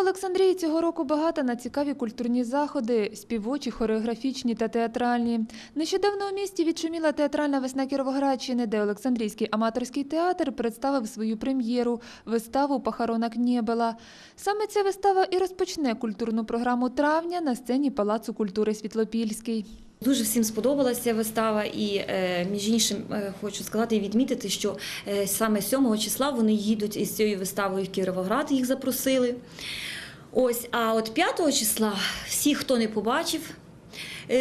Олександрії цього року багата на цікаві культурні заходи, співочі, хореографічні та театральні. Нещодавно у місті відшуміла театральна весна Кіровоградщини, де Олександрійський аматорський театр представив свою прем'єру – виставу Пахаронок Нєбела». Саме ця вистава і розпочне культурну програму травня на сцені Палацу культури Світлопільський. Дуже всім сподобалася вистава, і е, між іншим е, хочу сказати і відмітити, що е, саме 7 числа вони їдуть із цією виставою в Кіровоград, їх запросили. Ось, а от 5 числа всі, хто не побачив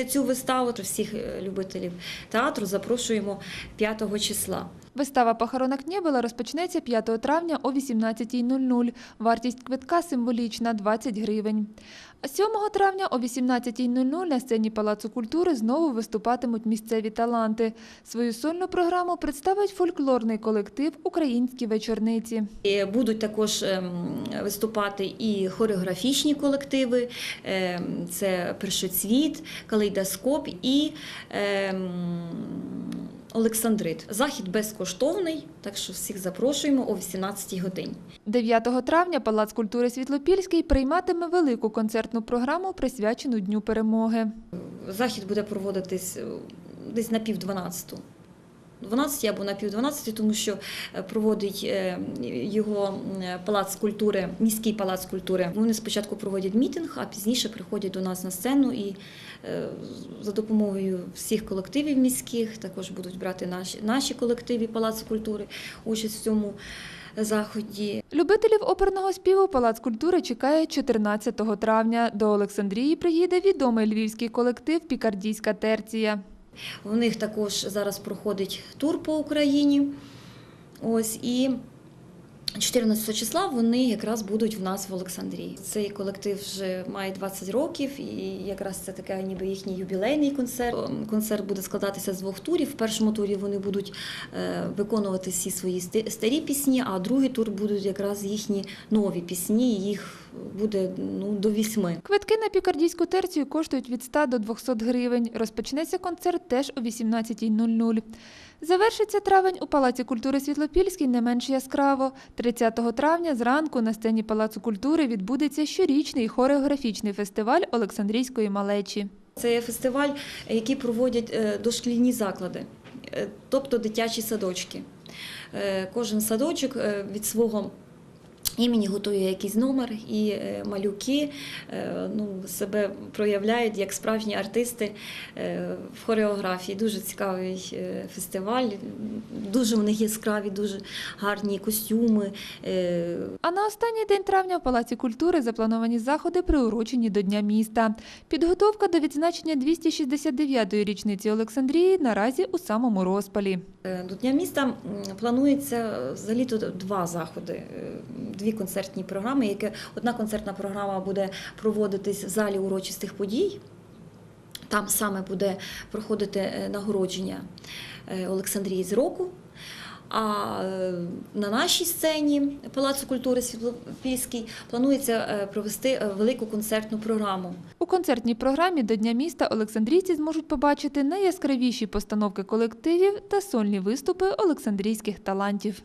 цю виставу, то всіх любителів театру запрошуємо 5 числа. Вистава «Похоронок Нєбела» розпочнеться 5 травня о 18.00. Вартість квитка символічна – 20 гривень. А 7 травня о 18.00 на сцені Палацу культури знову виступатимуть місцеві таланти. Свою сольну програму представить фольклорний колектив «Українські вечорниці». Будуть також ем, виступати і хореографічні колективи, ем, це Першоцвіт, Калейдоскоп і ем, Олександрит. Захід безкоштовний, так що всіх запрошуємо о 18 годині. 9 травня Палац культури Світлопільський прийматиме велику концертну програму, присвячену Дню перемоги. Захід буде проводитись е, десь на пів 12. 12 або на пів 12, тому що е, проводить е, його палац культури, міський палац культури. Вони спочатку проводять мітинг, а пізніше приходять до нас на сцену і е, за допомогою всіх колективів міських також будуть брати наші, наші колективи Палацу культури участь в цьому заході. Любителів оперного співу Палац культури чекає 14 травня. До Олександрії приїде відомий львівський колектив Пікардійська терція. У них також зараз проходить тур по Україні. Ось і 14 числа вони якраз будуть в нас в Олександрії. Цей колектив вже має 20 років, і якраз це таке ніби їхній юбілейний концерт. Концерт буде складатися з двох турів. В першому турі вони будуть е, виконувати всі свої старі пісні, а другий тур будуть якраз їхні нові пісні. Їх буде ну, до вісьми. Квитки на пікардійську терцію коштують від 100 до 200 гривень. Розпочнеться концерт теж о 18.00. Завершиться травень у Палаці культури Світлопільський не менш яскраво. 30 травня зранку на сцені Палацу культури відбудеться щорічний хореографічний фестиваль Олександрійської малечі. Це фестиваль, який проводять е, дошкільні заклади, е, тобто дитячі садочки. Е, Кожен садочок від свого імені готує якийсь номер, і е, малюки е, ну, себе проявляють як справжні артисти е, в хореографії. Дуже цікавий фестиваль, дуже в них яскраві, дуже гарні костюми. А на останній день травня в Палаці культури заплановані заходи, приурочені до Дня міста. Підготовка до відзначення 269-ї річниці Олександрії наразі у самому розпалі. До Дня міста планується взагалі тут два заходи, дві концертні програми. Яке одна концертна програма буде проводитись в залі урочистих подій. Там саме буде проходити е, нагородження е, Олександрії з року. А е, на нашій сцені Палацу культури Світлопільський планується провести велику концертну програму. У концертній програмі до Дня міста олександрійці зможуть побачити найяскравіші постановки колективів та сольні виступи олександрійських талантів.